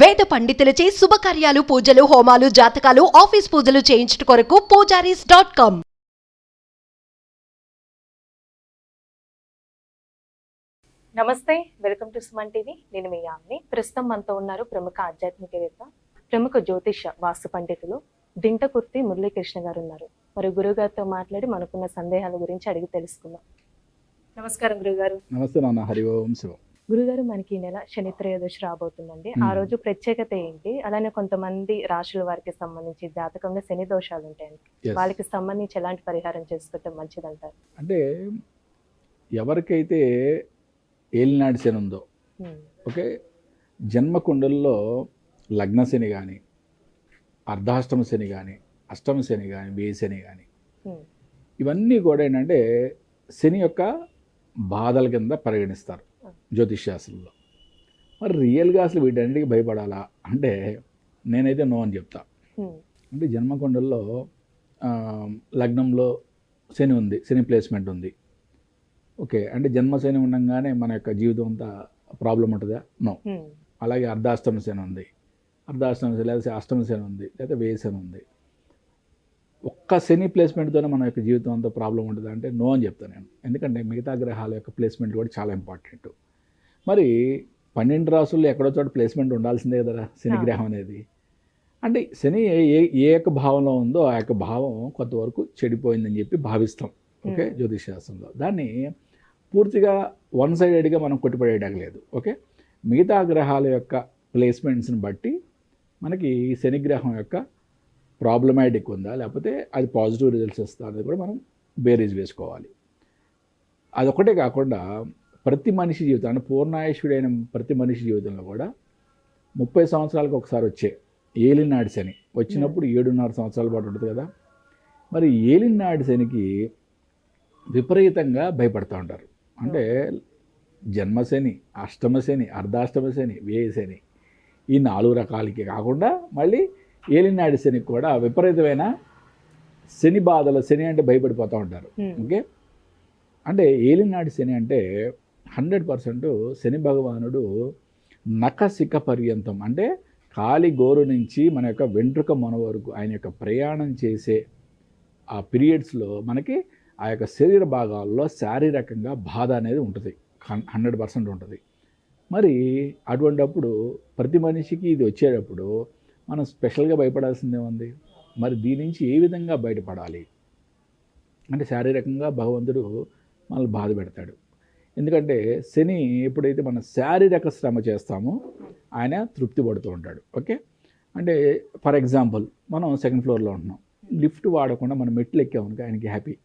వేద పండితులచే శుభకార్యాలు పూజలు హోమాలు జాతకాలు ఆఫీస్ పూజలు చేయించుట కొరకు పూజారీస్ డాట్ కామ్ నమస్తే వెల్కమ్ టు సుమన్ టీవీ. నేను మీ యామ్ని. ప్రస్తుతం మనతో ఉన్నారు ప్రముఖ ఆధ్యాత్మికవేత్త ప్రముఖ జ్యోతిష వాస్తు పండితులు దింటకుర్తి మురళీకృష్ణ గారు ఉన్నారు. మరి గురువు గారితో మాట్లాడి మనకున్న సందేహాల గురించి అడిగి తెలుసుకుందాం. నమస్కారం గురుగారు. నమస్తే నాన్న హరి ఓం శివం. గురుగారు మనకి ఈ నెల శని త్రయోదశి రాబోతుందండి ఆ. రోజు ప్రత్యేకత ఏంటి అలానే కొంతమంది రాశుల వారికి సంబంధించి జాతకంలో శని దోషాలు ఉంటాయండి. వాళ్ళకి సంబంధించి ఎలాంటి పరిహారం చేసుకుంటే మంచిదంటారు అంటే ఎవరికైతే ఏలినాటి శని ఉందో. ఓకే జన్మకుండల్లో లగ్న శని కానీ అర్ధాష్టమ శని కానీ అష్టమ శని కానీ వేయి శని కానీ. ఇవన్నీ కూడా ఏంటంటే శని యొక్క బాధల కింద పరిగణిస్తారు జ్యోతిష్ శాస్త్రంలో మరి రియల్గా అసలు వీటన్నిటికీ భయపడాలా? అంటే నేనైతే నో అని చెప్తా. అంటే జన్మకొండల్లో లగ్నంలో శని ఉంది శని ప్లేస్మెంట్ ఉంది. ఓకే అంటే జన్మ శని ఉండగానే మన యొక్క జీవితం అంతా ప్రాబ్లం ఉంటుందా? నో. అలాగే అర్ధాష్టమ శని ఉంది. అర్ధాష్టమ శని లేదా అష్టమ శని ఉంది లేదా వేయి శని ఉంది. ఒక్క శని ప్లేస్మెంట్తోనే మన యొక్క జీవితం అంతా ప్రాబ్లం ఉంటుంది? అంటే నో అని చెప్తాను నేను. ఎందుకంటే మిగతా గ్రహాల యొక్క ప్లేస్మెంట్ కూడా చాలా ఇంపార్టెంట్. మరి పన్నెండు రాసుల్లో ఎక్కడో చోట ప్లేస్మెంట్ ఉండాల్సిందే కదా శని ఆ. గ్రహం అనేది. అంటే శని ఏ ఏ- యొక్క భావంలో ఉందో ఆ యొక్క భావం కొంతవరకు చెడిపోయిందని చెప్పి భావిస్తాం. ఓకే? Hmm. జ్యోతిష్ శాస్త్రంలో దాన్ని పూర్తిగా వన్ సైడెడ్గా మనం కొట్టిపడేయడం లేదు. ఓకే? మిగతా గ్రహాల యొక్క ప్లేస్మెంట్స్ని బట్టి మనకి శని గ్రహం యొక్క ప్రాబ్లమాటిక్ ఉందా? లేకపోతే అది పాజిటివ్ రిజల్ట్స్ ఇస్తా అనేది కూడా మనం బేరీజ్ వేసుకోవాలి. అదొకటే కాకుండా ప్రతి మనిషి జీవితం అంటే పూర్ణాయుషుడైన ప్రతి మనిషి జీవితంలో కూడా ముప్పై సంవత్సరాలకు ఒకసారి వచ్చే ఏలినాడి శని. వచ్చినప్పుడు ఏడున్నర సంవత్సరాల పాటు ఉంటుంది కదా. మరి ఏలినాడి శనికి విపరీతంగా భయపడుతూ ఉంటారు. అంటే జన్మశని అష్టమశని అర్ధాష్టమ శని వ్యయ శని ఈ నాలుగు రకాలకి కాకుండా మళ్ళీ ఏలినాడి శనికి కూడా విపరీతమైన శని బాధలు శని అంటే భయపడిపోతూ ఉంటారు. మ్మ్. ఓకే? అంటే ఏలినాడి శని అంటే హండ్రెడ్ పర్సెంట్ శని భగవానుడు నఖశిఖ పర్యంతం అంటే కాలి గోరు నుంచి మన యొక్క వెంట్రుక మన వరకు ఆయన యొక్క ప్రయాణం చేసే ఆ పీరియడ్స్లో మనకి ఆ యొక్క శరీర భాగాల్లో శారీరకంగా బాధ అనేది ఉంటుంది హండ్రెడ్ పర్సెంట్ ఉంటుంది. మరి అటువంటప్పుడు ప్రతి మనిషికి ఇది వచ్చేటప్పుడు మనం స్పెషల్గా భయపడాల్సిందే ఉంది మరి దీని నుంచి ఏ విధంగా బయటపడాలి? అంటే శారీరకంగా భగవంతుడు మనల్ని బాధ పెడతాడు. ఎందుకంటే శని ఎప్పుడైతే మన శారీరక శ్రమ చేస్తామో ఆయన తృప్తి పడుతూ ఉంటాడు. ఓకే? అంటే ఫర్ ఎగ్జాంపుల్ మనం సెకండ్ ఫ్లోర్లో ఉంటున్నాం. లిఫ్ట్ వాడకుండా మనం మెట్లు ఎక్కామనుక ఆయనకి హ్యాపీ.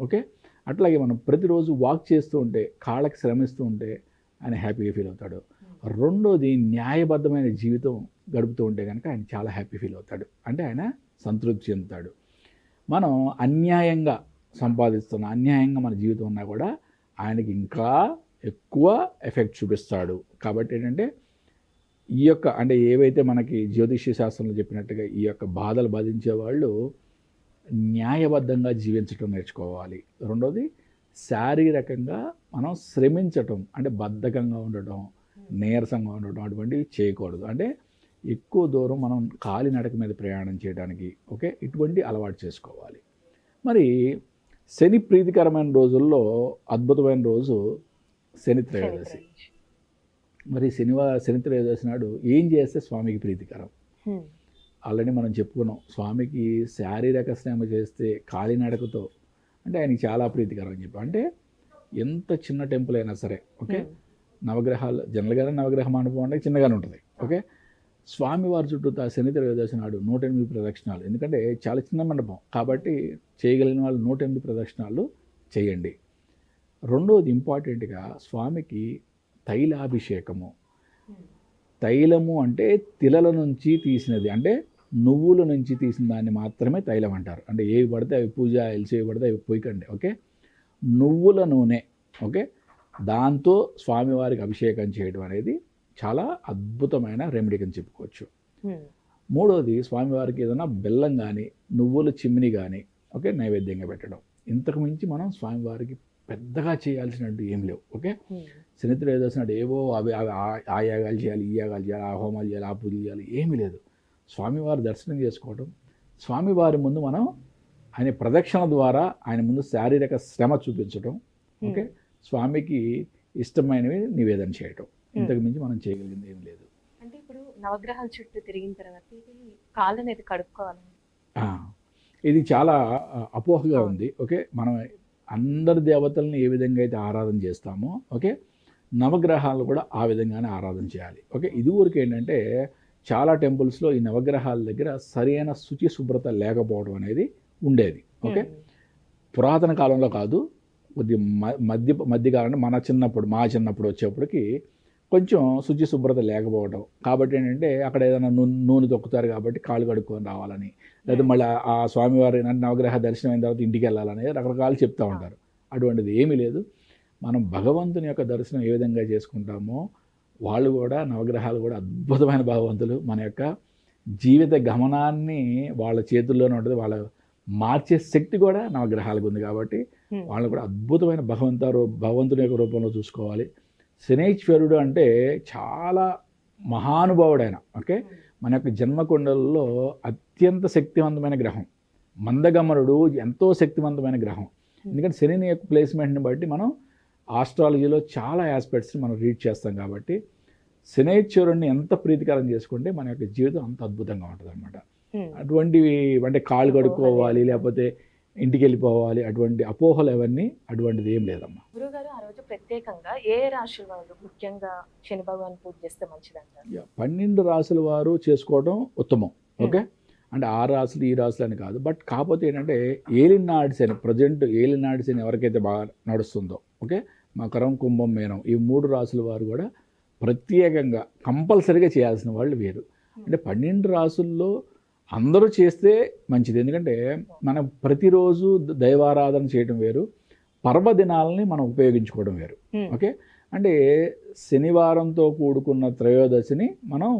ఓకే? అట్లాగే మనం ప్రతిరోజు వాక్ చేస్తూ ఉంటే కాళ్ళకి శ్రమిస్తూ ఉంటే ఆయన హ్యాపీగా ఫీల్ అవుతాడు. రెండోది న్యాయబద్ధమైన జీవితం గడుపుతూ ఉంటే కనుక ఆయన చాలా హ్యాపీ ఫీల్ అవుతాడు. అంటే ఆయన సంతృప్తి చెందుతాడు. మనం అన్యాయంగా సంపాదిస్తున్న అన్యాయంగా మన జీవితం ఉన్నా కూడా ఆయనకి ఇంకా ఎక్కువ ఎఫెక్ట్ చూపిస్తాడు. కాబట్టి ఏంటంటే ఈ యొక్క అంటే ఏవైతే మనకి జ్యోతిష్య శాస్త్రంలో చెప్పినట్టుగా ఈ యొక్క బాధలు బాధించే వాళ్ళు న్యాయబద్ధంగా జీవించటం నేర్చుకోవాలి. రెండోది శారీరకంగా మనం శ్రమించటం అంటే బద్ధకంగా ఉండటం నీరసంగా ఉండటం అటువంటివి చేయకూడదు. అంటే ఎక్కువ దూరం మనం కాలినడక మీద ప్రయాణం చేయడానికి ఓకే? ఇటువంటి అలవాటు చేసుకోవాలి. మరి శని ప్రీతికరమైన రోజుల్లో అద్భుతమైన రోజు శని త్రయోదశి. మరి శనివార శని త్రయోదశి నాడు ఏం చేస్తే స్వామికి ప్రీతికరం. ఆల్రెడీ మనం చెప్పుకున్నాం స్వామికి శారీరక శ్రమ చేస్తే కాలినడకతో అంటే ఆయనకి చాలా ప్రీతికరం అని చెప్పి. అంటే ఎంత చిన్న టెంపుల్ అయినా సరే ఓకే. నవగ్రహాలు జనరల్గానే నవగ్రహ మండపం అంటే చిన్నగానే ఉంటుంది ఓకే? స్వామివారి చుట్టూ తా శని త్రయోదశి నాడు నూట ఎనిమిది ప్రదక్షిణాలు. ఎందుకంటే చాలా చిన్న మండపం. కాబట్టి చేయగలిగిన వాళ్ళు నూట ఎనిమిది ప్రదక్షిణాలు చేయండి. రెండవది ఇంపార్టెంట్గా స్వామికి తైలాభిషేకము. తైలము అంటే తిలల నుంచి తీసినది. అంటే నువ్వుల నుంచి తీసిన దాన్ని మాత్రమే తైలం అంటారు. అంటే ఏవి పడితే అవి పూజ ఆయిల్స్ ఏవి పడితే అవి పోయికండి ఓకే? నువ్వుల నూనె. ఓకే? దాంతో స్వామివారికి అభిషేకం చేయడం అనేది చాలా అద్భుతమైన రెమెడీ అని చెప్పుకోవచ్చు. మూడోది స్వామివారికి ఏదైనా బెల్లం కానీ నువ్వుల చిమ్మిని కానీ ఓకే నైవేద్యంగా పెట్టడం. ఇంతకు మించి మనం స్వామివారికి పెద్దగా చేయాల్సినట్టు ఏం లేవు ఓకే? త్రయోదశి నాడు ఏవో అవి అవి ఆ- ఆ యాగాలు చేయాలి ఈ యాగాలు చేయాలి ఆ హోమాలు చేయాలి ఆ పూజలు చేయాలి ఏమీ లేదు. స్వామివారి దర్శనం చేసుకోవడం స్వామివారి ముందు మనం ఆయన ప్రదక్షిణ ద్వారా ఆయన ముందు శారీరక శ్రమ చూపించడం ఓకే? స్వామికి ఇష్టమైనవి నివేదన చేయటం. ఇంతకు మించి మనం చేయగలిగింది ఏం లేదు. అంటే ఇప్పుడు నవగ్రహాల చుట్టూ తిరిగిన తర్వాత ఇది కాళ్ళు అనేది కడుక్కోవాలి. ఇది చాలా అపోహగా ఉంది. ఓకే? మనం అందరి దేవతల్ని ఏ విధంగా అయితే ఆరాధన చేస్తామో ఓకే? నవగ్రహాలు కూడా ఆ విధంగానే ఆరాధన చేయాలి. ఓకే? ఇది ఊరికి ఏంటంటే చాలా టెంపుల్స్లో ఈ నవగ్రహాల దగ్గర సరైన శుచి శుభ్రత లేకపోవడం అనేది ఉండేది. ఓకే? పురాతన కాలంలో కాదు కొద్ది మ- మధ్య మధ్యకాలంలో మన చిన్నప్పుడు మా చిన్నప్పుడు వచ్చేప్పటికి కొంచెం శుచి శుభ్రత లేకపోవడం కాబట్టి ఏంటంటే అక్కడ ఏదైనా నూనె నూనె తొక్కుతారు కాబట్టి కాళ్ళు కడుక్కొని రావాలని. లేదా మళ్ళీ ఆ స్వామివారి నవగ్రహ దర్శనం అయిన తర్వాత ఇంటికి వెళ్ళాలని రకరకాలు చెప్తూ ఉంటారు. అటువంటిది ఏమీ లేదు. మనం భగవంతుని యొక్క దర్శనం ఏ విధంగా చేసుకుంటామో వాళ్ళు కూడా నవగ్రహాలు కూడా అద్భుతమైన భగవంతులు. మన యొక్క జీవిత గమనాన్ని వాళ్ళ చేతుల్లోనే ఉంటుంది. వాళ్ళ మార్చే శక్తి కూడా నవగ్రహాలకు ఉంది కాబట్టి Hmm. వాళ్ళు కూడా అద్భుతమైన భగవంత భగవంతుని యొక్క రూపంలో చూసుకోవాలి. శనేశ్వరుడు అంటే చాలా మహానుభావుడైన ఓకే? మన యొక్క జన్మకుండలలో అత్యంత శక్తివంతమైన గ్రహం. మందగమనుడు ఎంతో శక్తివంతమైన గ్రహం. ఎందుకంటే శని యొక్క ప్లేస్మెంట్ని బట్టి మనం ఆస్ట్రాలజీలో చాలా ఆస్పెక్ట్స్ని మనం రీడ్ చేస్తాం కాబట్టి శనేశ్వరుణ్ణి ఎంత ప్రీతికరం చేసుకుంటే మన యొక్క జీవితం అంత అద్భుతంగా ఉంటుంది. అటువంటివి అంటే కాళ్ళు కడుక్కోవాలి లేకపోతే ఇంటికి వెళ్ళిపోవాలి అటువంటి అపోహలు అవన్నీ అటువంటిది ఏం లేదమ్మా. గురుగారు ఆ రోజు ప్రత్యేకంగా ఏ రాశుల ముఖ్యంగా శని భగవాన్ పూజ చేస్తే మంచిదంటారు? పన్నెండు రాసుల వారు చేసుకోవడం ఉత్తమం. ఓకే? అంటే ఆ రాసులు ఈ రాసులు అని కాదు. బట్ కాకపోతే ఏంటంటే ఏలినాడి శని ప్రజెంట్ ఏలినాడి శని ఎవరికైతే బాగా నడుస్తుందో ఓకే? మకరం కుంభం మేనం ఈ మూడు రాసుల వారు కూడా ప్రత్యేకంగా కంపల్సరీగా చేయాల్సిన వాళ్ళు వేరు. అంటే పన్నెండు రాసుల్లో అందరూ చేస్తే మంచిది. ఎందుకంటే మనం ప్రతిరోజు దైవారాధన చేయడం వేరు పర్వదినాలని మనం ఉపయోగించుకోవడం వేరు. ఓకే? అంటే శనివారంతో కూడుకున్న త్రయోదశిని మనం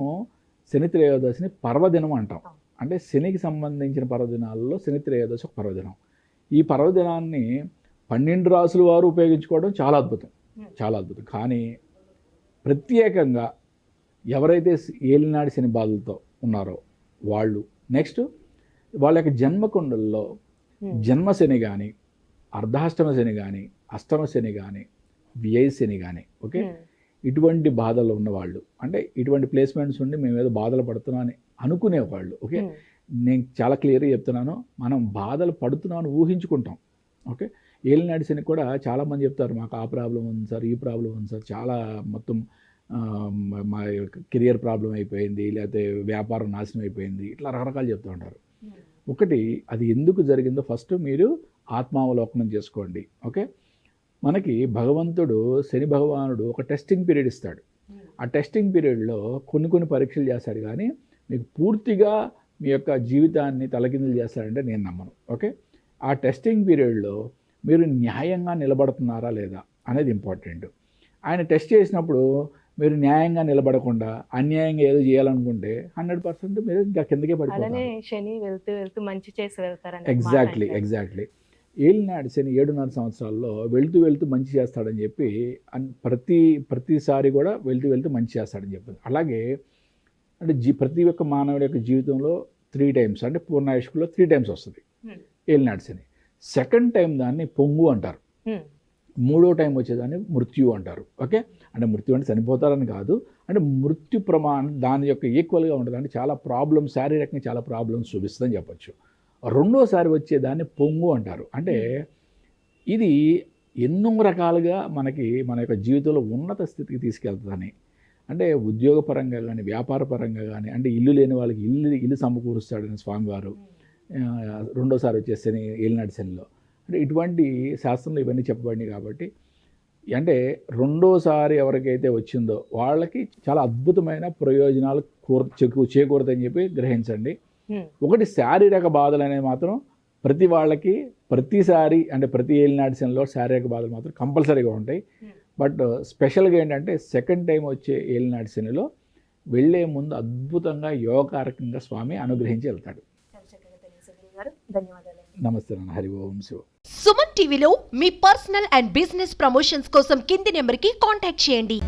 శని త్రయోదశిని పర్వదినం అంటాం. అంటే శనికి సంబంధించిన పర్వదినాలలో శని త్రయోదశి ఒక పర్వదినం. ఈ పర్వదినాన్ని పన్నెండు రాసుల వారు ఉపయోగించుకోవడం చాలా అద్భుతం. చాలా అద్భుతం. కానీ ప్రత్యేకంగా ఎవరైతే ఏలినాడి శని బాధలతో ఉన్నారో వాళ్ళు నెక్స్ట్ వాళ్ళ యొక్క జన్మకుండల్లో ఉమ్. జన్మ శని కానీ అర్ధాష్టమ శని కానీ అష్టమ శని కానీ వ్యయ శని కానీ ఓకే ఉమ్. ఇటువంటి బాధలు ఉన్నవాళ్ళు అంటే ఇటువంటి ప్లేస్మెంట్స్ ఉండి మేము ఏదో బాధలు పడుతున్నాం అని అనుకునేవాళ్ళు ఓకే ఉమ్. నేను చాలా క్లియర్గా చెప్తున్నాను మనం బాధలు పడుతున్నామని ఊహించుకుంటాం ఓకే ఏలినాటి శని కూడా చాలామంది చెప్తారు మాకు ఆ ప్రాబ్లం ఉంది సార్ ఈ ప్రాబ్లం ఉంది సార్ చాలా మొత్తం మ- కెరియర్ ప్రాబ్లం అయిపోయింది లేకపోతే వ్యాపారం నాశనం అయిపోయింది ఇట్లా రకరకాలు చెప్తూ ఉంటారు. ఉమ్. ఒకటి అది ఎందుకు జరిగిందో ఫస్ట్ మీరు ఆత్మావలోకనం చేసుకోండి ఓకే? మనకి భగవంతుడు శని భగవానుడు ఒక టెస్టింగ్ పీరియడ్ ఇస్తాడు. ఉమ్. ఆ టెస్టింగ్ పీరియడ్లో కొన్ని కొన్ని పరీక్షలు చేస్తాడు కానీ మీకు పూర్తిగా మీ యొక్క జీవితాన్ని తలకిందులు చేస్తాడంటే నేను నమ్మను ఓకే? ఆ టెస్టింగ్ పీరియడ్లో మీరు న్యాయంగా నిలబడుతున్నారా లేదా అనేది ఇంపార్టెంట్ ఆయన టెస్ట్ చేసినప్పుడు మీరు న్యాయంగా నిలబడకుండా అన్యాయంగా ఏదో చేయాలనుకుంటే హండ్రెడ్ పర్సెంట్ మీరు ఇంకా కిందకే పడిపోతారు. శని వెళ్తూ వెళ్తూ మంచి చేసి వెళ్తారని ఎగ్జాక్ట్లీ ఎగ్జాక్ట్లీ ఏలినాడు శని ఏడున్నర సంవత్సరాల్లో వెళ్తూ వెళ్తూ మంచి చేస్తాడని చెప్పి ప్రతి ప్రతిసారి కూడా వెళ్తూ వెళ్తూ మంచి చేస్తాడని చెప్పింది. అలాగే అంటే జీ ప్రతి ఒక్క మానవుడి యొక్క జీవితంలో త్రీ టైమ్స్ అంటే పూర్ణాయుష్కులో త్రీ టైమ్స్ వస్తుంది. ఏలినాడు శని. సెకండ్ టైం దాన్ని పొంగు అంటారు. మూడో టైం వచ్చేదాన్ని మృత్యు అంటారు. ఓకే? అంటే మృత్యు అంటే చనిపోతారని కాదు. అంటే మృత్యు ప్రమాణం దాని యొక్క ఈక్వల్గా ఉంటుంది. అంటే చాలా ప్రాబ్లమ్స్ శారీరకంగా చాలా ప్రాబ్లమ్స్ చూపిస్తుందని చెప్పచ్చు. రెండోసారి వచ్చేదాన్ని పొంగు అంటారు. అంటే ఇది ఎన్నో రకాలుగా మనకి మన యొక్క జీవితంలో ఉన్నత స్థితికి తీసుకెళ్తుందని. అంటే ఉద్యోగపరంగా కానీ వ్యాపార పరంగా కానీ అంటే ఇల్లు లేని వాళ్ళకి ఇల్లు ఇల్లు సమకూరుస్తాడని స్వామివారు. రెండోసారి వచ్చే శని ఏలినాటి శనిలో. అంటే ఇటువంటి శాస్త్రంలో ఇవన్నీ చెప్పబడినాయి కాబట్టి అంటే రెండోసారి ఎవరికైతే వచ్చిందో వాళ్ళకి చాలా అద్భుతమైన ప్రయోజనాలు కూర చేకూ చేకూరుతాయని చెప్పి గ్రహించండి. ఒకటి శారీరక బాధలు అనేది మాత్రం ప్రతి వాళ్ళకి ప్రతిసారి అంటే ప్రతి ఏలినాటి శనిలో శారీరక బాధలు మాత్రం కంపల్సరీగా ఉంటాయి. బట్ స్పెషల్గా ఏంటంటే సెకండ్ టైం వచ్చే ఏలినాటి శనిలో వెళ్ళే ముందు అద్భుతంగా యోగకారకంగా స్వామి అనుగ్రహించి వెళ్తాడు. చాలా నమస్తే నాన్న హరి ఓం శివ. సుమన్ టీవీలో మీ పర్సనల్ అండ్ బిజినెస్ ప్రమోషన్స్ కోసం కింది నెంబర్కి కాంటాక్ట్ చేయండి.